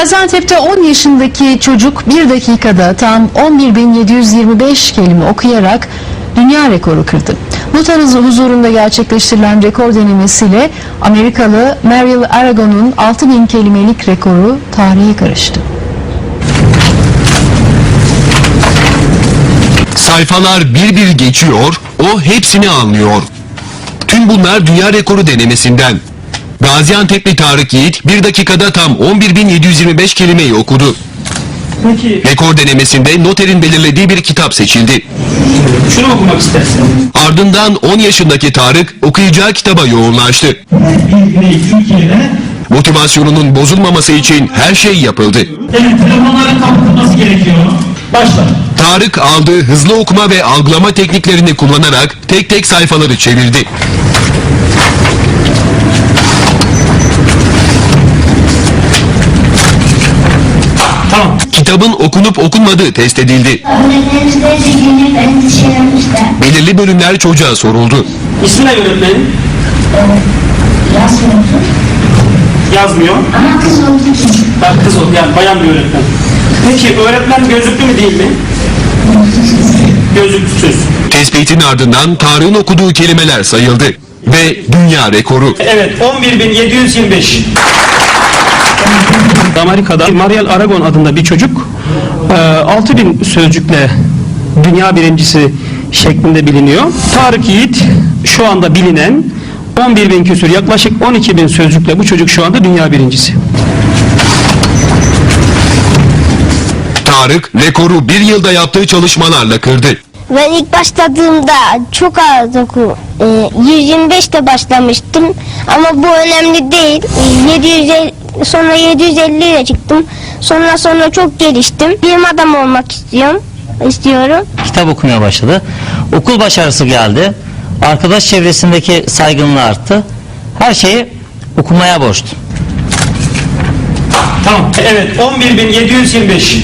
Gaziantep'te 10 yaşındaki çocuk bir dakikada tam 11.725 kelime okuyarak dünya rekoru kırdı. Mutanız huzurunda gerçekleştirilen rekor denemesiyle Amerikalı Meryl Aragon'un 6000 kelimelik rekoru tarihe karıştı. Sayfalar bir bir geçiyor, o hepsini anlıyor. Tüm bunlar dünya rekoru denemesinden. Gaziantep'li Tarık Yiğit bir dakikada tam 11.725 kelimeyi okudu. Peki Rekor denemesinde noterin belirlediği bir kitap seçildi. şunu okumak istersin. Ardından 10 yaşındaki Tarık okuyacağı kitaba yoğunlaştı. Motivasyonunun bozulmaması için her şey yapıldı. Evet telefonların kapatılması gerekiyor. Başla. Tarık aldığı hızlı okuma ve algılama tekniklerini kullanarak tek tek sayfaları çevirdi. Kitabın okunup okunmadığı test edildi. Öğretmenimiz de zihnini endişelenmişler. Belirli bölümler çocuğa soruldu. İsmi ne öğretmenin? Yazmıyor. Ama kız olduğu için Bak kız ol yani bayan bir öğretmen. Peki öğretmen gözlüklü mü değil mi? Gözlüksüz. Tespitin ardından Tarık'ın okuduğu kelimeler sayıldı. Ve dünya rekoru. Evet 11.725. Amerika'da Mariel Aragon adında bir çocuk e, 6000 sözcükle dünya birincisi şeklinde biliniyor. Tarık Yiğit şu anda bilinen 11 bin küsür yaklaşık 12 bin sözcükle bu çocuk şu anda dünya birincisi. Tarık rekoru bir yılda yaptığı çalışmalarla kırdı. Ben ilk başladığımda çok az oku. e, 125'te başlamıştım ama bu önemli değil. E, 750 sonra 750 ile çıktım. Sonra sonra çok geliştim. Bilim adam olmak istiyorum. istiyorum. kitap okumaya başladı. Okul başarısı geldi. Arkadaş çevresindeki saygınlığı arttı. Her şeyi okumaya borçlu. Tamam. Evet 11.725.